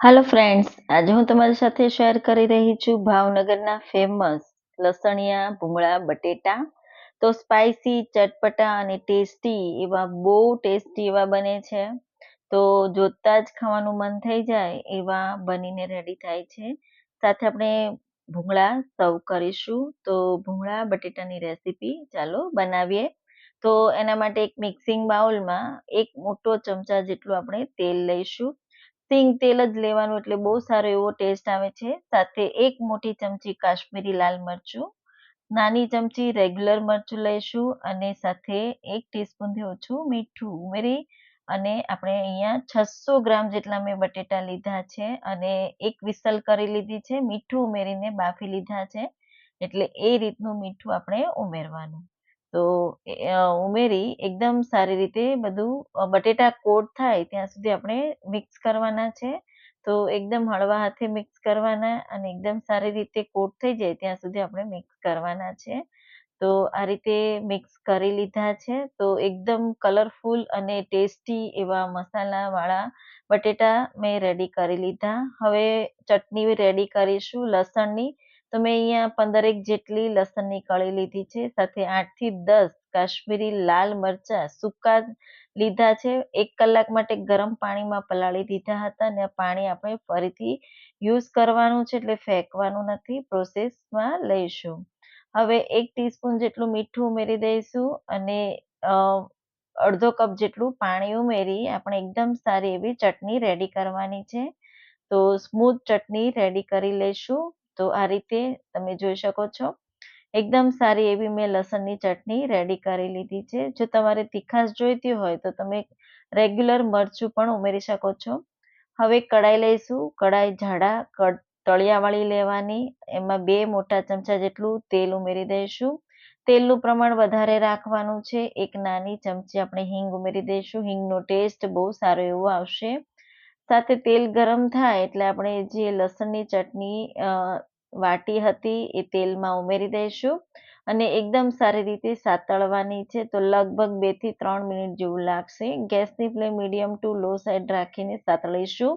હાલો friends આજે હું તમારી સાથે શેર કરી રહી છું ભાવનગરના ફેમસ લસણિયા, ભૂંગળા, બટેટા. તો સ્પાઇસી ચટપટા અને ટેસ્ટી એવા બહુ ટેસ્ટી એવા બને છે. તો જોતા જ ખાવાનું મન થઈ જાય એવા બનીને રેડી થાય છે. સાથે આપણે ભૂંગળા સર્વ કરીશું. તો ભૂંગળા, બટેટાની રેસીપી ચાલો બનાવીએ. તો એના માટે એક મિક્સિંગ બાઉલમાં એક મોટો ચમચા જેટલું આપણે તેલ લઈશું. સિંગ તેલ જ લેવાનું એટલે બહુ સારો એવો ટેસ્ટ આવે છે. સાથે એક મોટી ચમચી કાશ્મીરી લાલ મરચું, નાની ચમચી રેગ્યુલર મરચું લઈશું અને સાથે એક ટીસ્પૂનથી ઓછું મીઠું, ઉમેરી અને આપણે અહીંયા છસો ગ્રામ જેટલા મેં બટેટા લીધા છે અને એક વિસલ કરી લીધી છે. મીઠું ઉમેરીને બાફી લીધા છે. એટલે એ રીતનું મીઠું આપણે ઉમેરવાનું. તો ઉમેરી એકદમ સારી રીતે બધું બટેટા કોટ થાય ત્યાં સુધી આપણે મિક્સ કરવાના છે. તો એકદમ હળવા હાથે મિક્સ કરવાના અને એકદમ સારી રીતે કોટ થઈ જાય ત્યાં સુધી આપણે મિક્સ કરવાના છે. તો આ રીતે મિક્સ કરી લીધા છે. તો એકદમ કલરફુલ અને ટેસ્ટી એવા મસાલાવાળા બટેટા મેં રેડી કરી લીધા. હવે ચટણી રેડી કરીશું, લસણની. તો મેં અહીંયા પંદરેક જેટલી લસણની કળી લીધી છે, સાથે આઠથી દસ કાશ્મીરી લાલ મરચા સૂકા લીધા છે. એક કલાક માટે ગરમ પાણીમાં પલાળી દીધા હતા અને પાણી આપણે ફરીથી યુઝ કરવાનું છે એટલે ફેંકવાનું નથી, પ્રોસેસમાં લઈશું. હવે એક ટીસ્પૂન જેટલું મીઠું ઉમેરી દઈશું અને અડધો કપ જેટલું પાણી ઉમેરી આપણે એકદમ સારી એવી ચટણી રેડી કરવાની છે. તો સ્મૂથ ચટણી રેડી કરી લઈશું. તો આ રીતે તમે જોઈ શકો છો. એકદમ સારી એવી મેં લસણની ચટણી રેડી કરી લીધી છે. જો તમારે તીખાશ જોઈતી હોય તો તમે રેગ્યુલર મરચું પણ ઉમેરી શકો છો. હવે કડાઈ લઈશું. કડાઈ જાડા તળિયાવાળી લેવાની. એમાં બે મોટા ચમચા જેટલું તેલ ઉમેરી દઈશું. તેલનું પ્રમાણ વધારે રાખવાનું છે. એક નાની ચમચી આપણે હિંગ ઉમેરી દઈશું. હિંગનો ટેસ્ટ બહુ સારો એવો આવશે. સાથે તેલ ગરમ થાય એટલે આપણે જે લસણની ચટણી વાટી હતી એ તેલમાં ઉમેરી દઈશું અને એકદમ સારી રીતે સાતળવાની છે. તો લગભગ બેથી ત્રણ મિનિટ જેવું લાગશે. ગેસની flame medium to low side રાખીને સાતળીશું.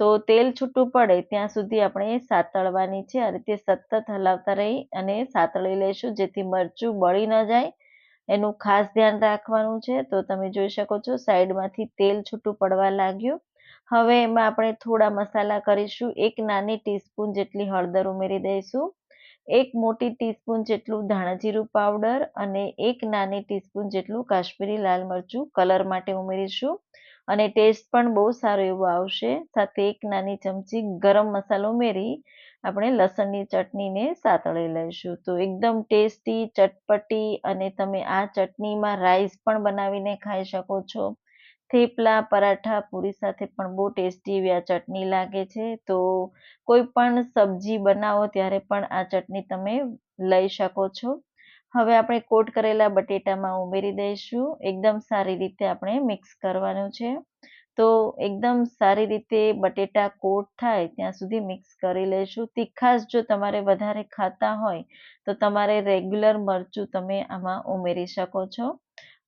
તો તેલ છૂટું પડે ત્યાં સુધી આપણે સાતળવાની છે. આ રીતે સતત હલાવતા રહી અને સાતળી લઈશું જેથી મરચું બળી ન જાય. એનું ખાસ ધ્યાન રાખવાનું છે. તો તમે જોઈ શકો છો સાઈડમાંથી તેલ છૂટું પડવા લાગ્યું. હવે એમાં આપણે થોડા મસાલા કરીશું. એક નાની ટીસ્પૂન જેટલી હળદર ઉમેરી દઈશું. એક મોટી ટીસ્પૂન જેટલું ધાણાજીરું પાવડર અને એક નાની ટીસ્પૂન જેટલું કાશ્મીરી લાલ મરચું કલર માટે ઉમેરીશું. અને ટેસ્ટ પણ બહુ સારો એવો આવશે. સાથે એક નાની ચમચી ગરમ મસાલો ઉમેરી આપણે લસણની ચટણીને સાતળી લઈશું. તો એકદમ ટેસ્ટી ચટપટી અને તમે આ ચટણીમાં રાઈસ પણ બનાવીને ખાઈ શકો છો. થેપલા, પરાઠા પૂરી સાથે પણ બહુ ટેસ્ટી એવી આ ચટણી લાગે છે. તો કોઈ પણ સબ્જી બનાવો ત્યારે પણ આ ચટણી તમે લઈ શકો છો. હવે આપણે કોટ કરેલા બટેટામાં ઉમેરી દઈશું. એકદમ સારી રીતે આપણે મિક્સ કરવાનું છે. તો એકદમ સારી રીતે બટેટા કોટ થાય ત્યાં સુધી મિક્સ કરી લઈશું તીખાશ જો તમારે વધારે ખાતા હોય તો તમારે રેગ્યુલર મરચું તમે આમાં ઉમેરી શકો છો.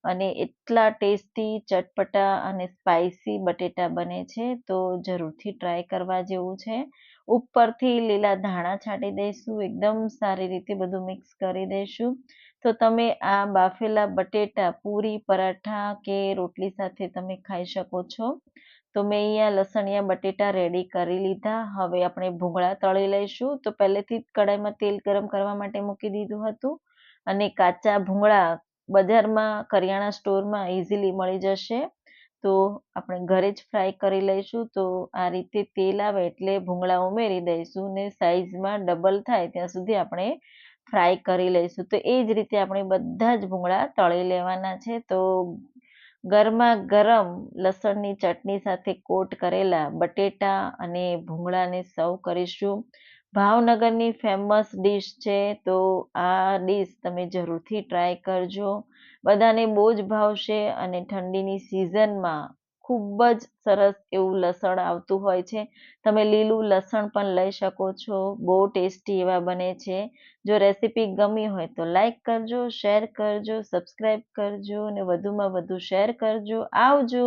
અને એટલા ટેસ્ટી ચટપટા અને સ્પાઇસી બટેટા બને છે, તો જરૂરથી ટ્રાય કરવા જેવું છે. ઉપરથી લીલા ધાણા છાંટી દઈશું, એકદમ સારી રીતે બધું મિક્સ કરી દઈશું. તો તમે આ બાફેલા બટેટા, પૂરી, પરાઠા કે રોટલી સાથે તમે ખાઈ શકો છો. તો મેં અહીંયા લસણિયા બટેટા રેડી કરી લીધા. હવે આપણે ભૂંગળા તળી લઈશું. તો પહેલેથી જ કડાઈમાં તેલ ગરમ કરવા માટે મૂકી દીધું હતું. અને કાચા ભૂંગળા બજારમાં, કરિયાણા સ્ટોરમાં ઇઝીલી મળી જશે. તો આપણે ઘરે જ ફ્રાય કરી લઈશું. તો આ રીતે તેલ આવે એટલે ભૂંગળા ઉમેરી દઈશું ને સાઈઝમાં ડબલ થાય ત્યાં સુધી આપણે ફ્રાય કરી લઈશું. તો એ જ રીતે આપણે બધા જ ભૂંગળા તળી લેવાના છે. તો ગરમા ગરમ લસણની ચટણી સાથે કોટ કરેલા બટેટા અને ભૂંગળાને સર્વ કરીશું. ભાવનગરની ફેમસ ડીશ છે, તો આ ડીશ તમે જરૂરથી ટ્રાય કરજો. બધાને બહુ જ ભાવશે અને ઠંડીની સિઝનમાં ખૂબ જ સરસ એવું લસણ આવતું હોય છે. તમે લીલું લસણ પણ લઈ શકો છો, બહુ ટેસ્ટી એવા બને છે. જો રેસીપી ગમી હોય તો લાઈક કરજો શેર કરજો સબસ્ક્રાઈબ કરજો અને વધુમાં વધુ શેર કરજો. આવજો!